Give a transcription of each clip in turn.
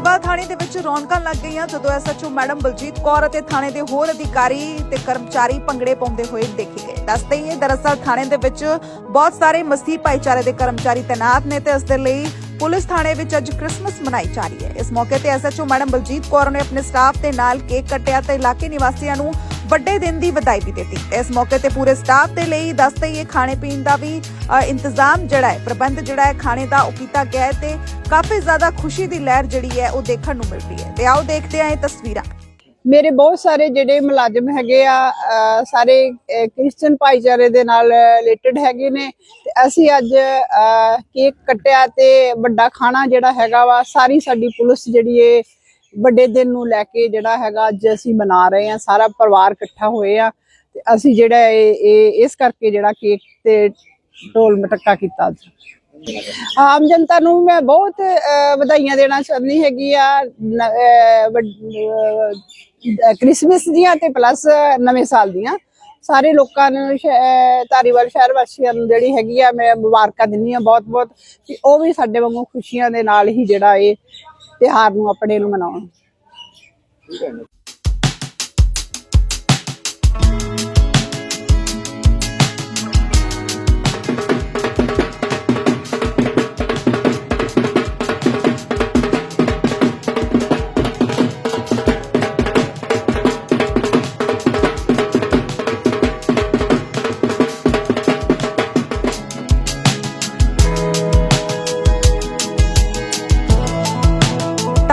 ਬ ਥਾਣੇ ਦੇ ਵਿੱਚ ਰੌਣਕਾਂ ਲੱਗ ਗਈਆਂ। ਜਦੋਂ ਐਸਐਚਓ ਮੈਡਮ ਬਲਜੀਤ ਕੌਰ ਅਤੇ ਥਾਣੇ ਦੇ ਹੋਰ ਅਧਿਕਾਰੀ ਤੇ ਕਰਮਚਾਰੀ ਭੰਗੜੇ ਪਾਉਂਦੇ ਹੋਏ ਦੇਖੇ ਗਏ। ਦੱਸਦੇ ਹੀ ਦਰਅਸਲ ਥਾਣੇ ਦੇ ਵਿੱਚ ਬਹੁਤ ਸਾਰੇ ਮਸੀਹ ਭਾਈਚਾਰੇ ਦੇ ਕਰਮਚਾਰੀ ਤੈਨਾਤ ਨੇ ਤੇ ਇਸ ਦੇ ਲਈ ਪੁਲਿਸ ਥਾਣੇ ਵਿੱਚ ਅੱਜ ਕ੍ਰਿਸਮਸ ਮਨਾਈ ਜਾ ਰਹੀ ਹੈ। ਇਸ ਮੌਕੇ ਤੇ ਐਸਐਚਓ ਮੈਡਮ ਬਲਜੀਤ ਕੌਰ ਨੇ ਆਪਣੇ ਸਟਾਫ ਦੇ ਨਾਲ ਕੇਕ ਕੱਟਿਆ ਤੇ ਇਲਾਕੇ ਨਿਵਾਸੀਆਂ ਨੂੰ ਵੱਡੇ ਦਿਨ ਦੀ ਵਧਾਈ ਵੀ ਦਿੱਤੀ। ਇਸ ਮੌਕੇ ਤੇ ਪੂਰੇ ਸਟਾਫ ਦੇ ਲਈ ਦੱਸ ਦਈਏ ਖਾਣੇ ਪੀਣ ਦਾ ਵੀ ਇੰਤਜ਼ਾਮ ਜਿਹੜਾ ਹੈ, ਪ੍ਰਬੰਧ ਜਿਹੜਾ ਹੈ ਖਾਣੇ ਦਾ, ਉਹ ਕੀਤਾ ਗਿਆ ਹੈ ਤੇ ਕਾਫੀ ਜ਼ਿਆਦਾ ਖੁਸ਼ੀ ਦੀ ਲਹਿਰ ਜਿਹੜੀ ਹੈ ਉਹ ਦੇਖਣ ਨੂੰ ਮਿਲ ਰਹੀ ਹੈ। ਤੇ ਆਓ ਦੇਖਦੇ ਹਾਂ ਇਹ ਤਸਵੀਰਾਂ। ਮੇਰੇ ਬਹੁਤ ਸਾਰੇ ਜਿਹੜੇ ਮੁਲਾਜ਼ਮ ਹੈਗੇ ਆ ਸਾਰੇ ਅਹ ਕ੍ਰਿਸਚੀਅਨ ਭਾਈਚਾਰੇ ਦੇ ਨਾਲ ਰਿਲੇਟਡ ਹੈਗੇ ਨੇ। ਤੇ ਅਸੀਂ ਅੱਜ ਕੇਕ ਕੱਟਿਆ ਤੇ ਵੱਡਾ ਖਾਣਾ ਜਿਹੜਾ ਹੈਗਾ ਵਾ ਸਾਰੀ ਸਾਡੀ ਪੁਲਿਸ ਜਿਹੜੀ ਏ ਵੱਡੇ ਦਿਨ ਨੂੰ ਲੈ ਕੇ ਜਿਹੜਾ ਹੈਗਾ ਅੱਜ ਅਸੀਂ ਮਨਾ ਰਹੇ ਆ ਸਾਰਾ ਪਰਿਵਾਰ ਇਕੱਠਾ ਹੋਏ ਆ। ਤੇ ਅਸੀਂ ਜਿਹੜਾ ਇਹ ਇਸ ਕਰਕੇ ਜਿਹੜਾ ਕੇਕ ਤੇ ਢੋਲ ਮਟਕਾ ਕੀਤਾ ਅੱਜ। ਆਮ ਜਨਤਾ ਨੂੰ ਮੈਂ ਬਹੁਤ ਅਹ, ਵਧਾਈਆਂ ਦੇਣਾ ਚਾਹੁੰਦੀ ਹੈਗੀ ਆ ਕ੍ਰਿਸਮਸ ਦੀਆਂ ਤੇ ਪਲੱਸ ਨਵੇਂ ਸਾਲ ਦੀਆਂ। ਸਾਰੇ ਲੋਕਾਂ ਨੂੰ ਧਾਰੀਵਾਲ ਸ਼ਹਿਰ ਵਾਸੀਆਂ ਨੂੰ ਜਿਹੜੀ ਹੈਗੀ ਆ, ਮੈਂ ਮੁਬਾਰਕਾਂ ਦਿੰਦੀ ਆ ਬਹੁਤ ਬਹੁਤ ਕਿ ਉਹ ਵੀ ਸਾਡੇ ਵਾਂਗੂ ਖੁਸ਼ੀਆਂ ਦੇ ਨਾਲ ਹੀ ਜਿਹੜਾ ਇਹ ਤਿਉਹਾਰ ਨੂੰ ਆਪਣੇ ਨੂੰ ਮਨਾਉਣ।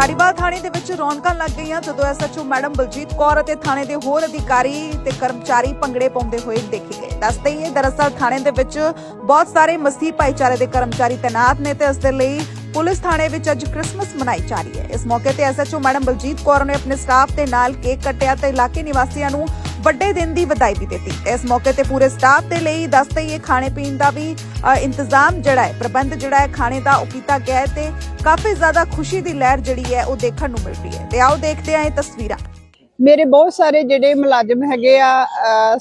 ਧਾਰੀਵਾਲ ਥਾਣੇ ਦੇ ਵਿੱਚ ਰੌਣਕਾਂ ਲੱਗ ਗਈਆਂ। ਜਦੋਂ ਐਸਐਚਓ ਮੈਡਮ ਬਲਜੀਤ ਕੌਰ ਅਤੇ ਥਾਣੇ ਦੇ ਹੋਰ ਅਧਿਕਾਰੀ ਤੇ ਕਰਮਚਾਰੀ ਭੰਗੜੇ ਪਾਉਂਦੇ ਹੋਏ ਦੇਖੇ ਗਏ। ਦੱਸਦੇ ਹੀ ਦਰਅਸਲ ਥਾਣੇ ਦੇ ਵਿੱਚ ਬਹੁਤ ਸਾਰੇ ਮਸੀਹ ਭਾਈਚਾਰੇ ਦੇ ਕਰਮਚਾਰੀ ਤੈਨਾਤ ਨੇ ਤੇ ਇਸ ਦੇ ਲਈ ਪੁਲਿਸ ਥਾਣੇ ਵਿੱਚ ਅੱਜ ਕ੍ਰਿਸਮਸ ਮਨਾਈ ਜਾ ਰਹੀ ਹੈ। ਇਸ ਮੌਕੇ ਤੇ ਐਸਐਚਓ ਮੈਡਮ ਬਲਜੀਤ ਕੌਰ ਨੇ ਆਪਣੇ ਸਟਾਫ ਦੇ ਨਾਲ ਕੇਕ ਕੱਟਿਆ ਤੇ ਇਲਾਕੇ ਨਿਵਾਸੀਆਂ ਨੂੰ ਵੱਡੇ ਦਿਨ ਦੀ ਵਧਾਈ ਵੀ ਦਿੱਤੀ। ਇਸ ਮੌਕੇ ਤੇ ਪੂਰੇ ਸਟਾਫ ਦੇ ਲਈ ਦੱਸਦੇ ਹੀ ਖਾਣੇ ਪੀਣ ਦਾ ਵੀ ਇੰਤਜ਼ਾਮ ਜਿਹੜਾ ਹੈ, ਪ੍ਰਬੰਧ ਜਿਹੜਾ ਹੈ, ਖਾਣੇ ਦਾ ਉਹ ਕੀਤਾ ਗਿਆ ਹੈ ਤੇ ਕਾਫੀ ਜ਼ਿਆਦਾ ਖੁਸ਼ੀ ਦੀ ਲਹਿਰ ਜਿਹੜੀ ਹੈ ਉਹ ਦੇਖਣ ਨੂੰ ਮਿਲ ਰਹੀ ਹੈ। ਤੇ ਆਓ ਦੇਖਦੇ ਹਾਂ ਇਹ ਤਸਵੀਰਾਂ। ਮੇਰੇ ਬਹੁਤ ਸਾਰੇ ਜਿਹੜੇ ਮੁਲਾਜ਼ਮ ਹੈਗੇ ਆ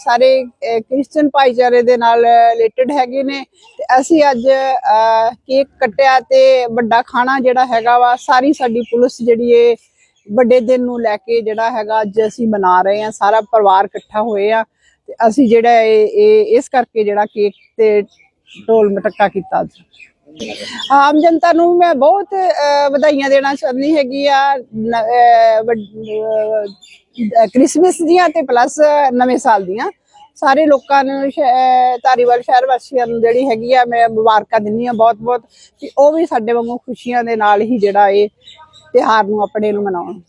ਸਾਰੇ ਅਹ ਕ੍ਰਿਸਚੀਅਨ ਭਾਈਚਾਰੇ ਦੇ ਨਾਲ ਰਿਲੇਟਡ ਹੈਗੇ ਨੇ। ਤੇ ਅਸੀਂ ਅੱਜ ਅਹ ਕੇਕ ਕੱਟਿਆ ਤੇ ਵੱਡਾ ਖਾਣਾ ਜਿਹੜਾ ਹੈਗਾ ਵਾ, ਸਾਰੀ ਸਾਡੀ ਪੁਲਿਸ ਜਿਹੜੀ ਏ ਵੱਡੇ ਦਿਨ ਨੂੰ ਲੈ ਕੇ ਜਿਹੜਾ ਹੈਗਾ ਅੱਜ ਅਸੀਂ ਮਨਾ ਰਹੇ ਹਾਂ, ਸਾਰਾ ਪਰਿਵਾਰ ਇਕੱਠਾ ਹੋਏ ਆ ਤੇ ਅਸੀਂ ਜਿਹੜਾ ਇਹ ਇਹ, ਇਸ ਕਰਕੇ ਜਿਹੜਾ ਕੇਕ ਤੇ ਢੋਲ ਮਟਕਾ ਕੀਤਾ ਆਮ ਜਨਤਾ ਨੂੰ ਮੈਂ ਬਹੁਤ ਵਧਾਈਆਂ ਦੇਣਾ ਚਾਹੁੰਦੀ ਹੈਗੀ ਆ ਕ੍ਰਿਸਮਸ ਦੀਆਂ ਤੇ ਪਲੱਸ ਨਵੇਂ ਸਾਲ ਦੀਆਂ। ਸਾਰੇ ਲੋਕਾਂ ਨੂੰ ਸ਼- ਧਾਰੀਵਾਲ ਸ਼ਹਿਰ ਵਾਸੀਆਂ ਨੂੰ ਜਿਹੜੀ ਹੈਗੀ ਆ, ਮੈਂ ਮੁਬਾਰਕਾਂ ਦਿੰਦੀ ਆ ਬਹੁਤ ਬਹੁਤ ਕਿ ਉਹ ਵੀ ਸਾਡੇ ਵਾਂਗੂ ਖੁਸ਼ੀਆਂ ਦੇ ਨਾਲ ਹੀ ਜਿਹੜਾ ਇਹ ਤਿਉਹਾਰ ਨੂੰ ਆਪਣੇ ਨੂੰ ਮਨਾਉਣ।